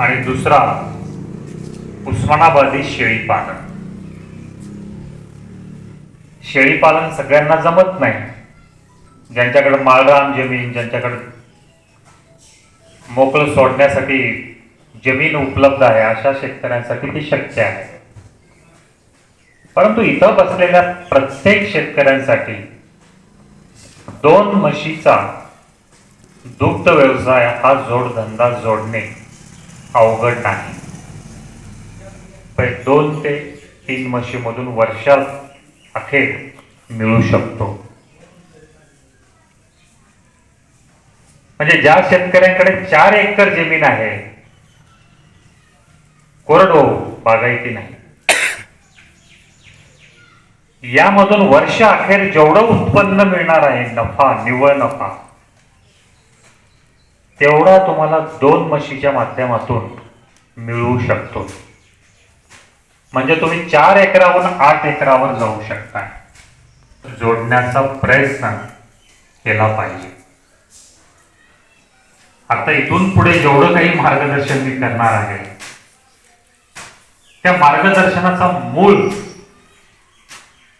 आणि दुसरा उस्मानाबादी शेळीपालन शेळीपालन सगळ्यांना जमत नाही. ज्यांच्याकडे माळराम जमीन ज्यांच्याकडे मोकळं सोडण्यासाठी जमीन उपलब्ध आहे अशा शेतकऱ्यांसाठी ती शक्य आहे. परंतु इथं बसलेल्या प्रत्येक शेतकऱ्यांसाठी दोन म्हशीचा दुग्ध व्यवसाय हा जोडधंदा जोडणे अवघड नाही. पण दोन ते तीन म्हशीमधून वर्षात अखेर मिळू शकतो. म्हणजे ज्या शेतकऱ्यांकडे चार एकर जमीन आहे कोरडो बागायती नाही. यामधून वर्ष अखेर जेवढं उत्पन्न मिळणार आहे नफा निव्वळ नफा तेवढा तुम्हाला दोन म्हशीच्या माध्यमातून मिळू शकतो. म्हणजे तुम्ही चार एकरावरून आठ एकरावर जाऊ शकता. जोडण्याचा प्रयत्न केला पाहिजे. आता इथून पुढे जेवढं काही मार्गदर्शन मी करणार आहे त्या मार्गदर्शनाचा मूळ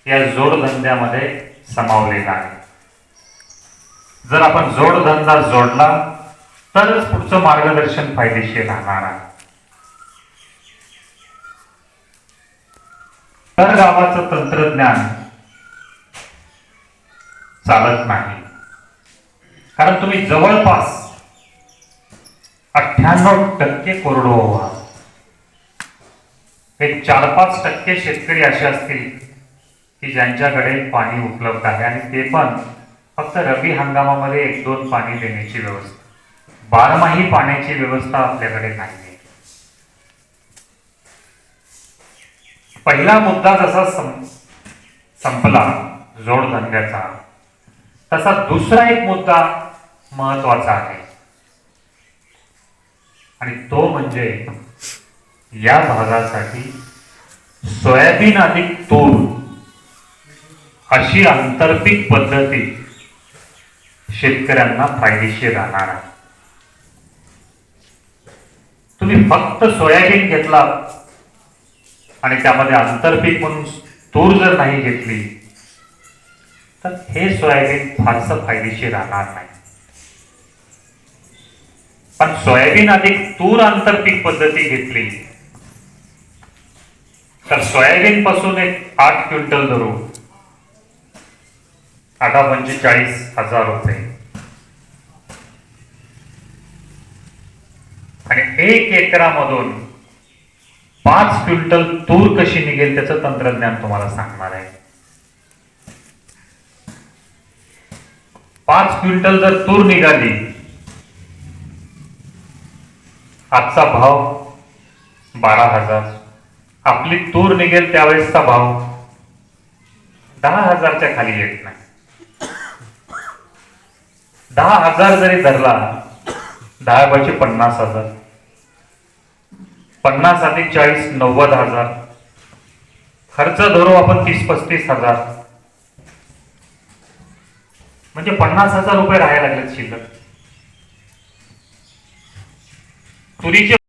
या जोडधंद्यामध्ये समावलेला आहे. जर आपण जोडधंदा जोडला तरच पुढचं मार्गदर्शन फायदेशीर राहणार आहे. तर गावाचं तंत्रज्ञान चालत नाही. कारण तुम्ही जवळपास अठ्ठ्याण्णव टक्के कोरडो व्हा एक चार पाच टक्के शेतकरी असे असतील की ज्यांच्याकडे पाणी उपलब्ध आहे आणि ते पण फक्त रब्बी हंगामामध्ये एक दोन पाणी देण्याची व्यवस्था बारमाही पाण्याची व्यवस्था आपल्याकडे नाही आहे. पहिला मुद्दा जसा सं- संपला जोडधंद्याचा तसा दुसरा एक मुद्दा महत्त्वाचा आहे. आणि तो म्हणजे या भागासाठी सोयाबीन अधिक तूर अशी आंतरपीक पद्धती शेतकऱ्यांना फायदेशीर राहणार आहे. तुम्ही फक्त सोयाबीन घेतला आणि त्यामध्ये आंतरपीक म्हणून तूर जर नाही घेतली तर हे सोयाबीन फारसं फायदेशीर राहणार नाही. पण सोयाबीन अधिक तूर आंतरपीक पद्धती घेतली तर सोयाबीन पासून एक आठ क्विंटल धरू आठा पंचेचाळीस हजार रुपये आणि एक एकरामधून पाच क्विंटल तूर कशी निघेल त्याचं तंत्रज्ञान तुम्हाला सांगणार आहे. पाच क्विंटल जर तूर निघाली आजचा भाव बारा हजार. आपली तूर निघेल त्यावेळेसचा भाव दहा हजारच्या खाली येत नाही. दहा हजार जरी धरला दहा बायचे पन्नास हजार. पन्नास अधिक चाळीस नव्वद हजार. खर्च धरू आपण तीस पस्तीस हजार. म्हणजे पन्नास हजार रुपये राहायला लागलेत शिल्लक. तुरीचे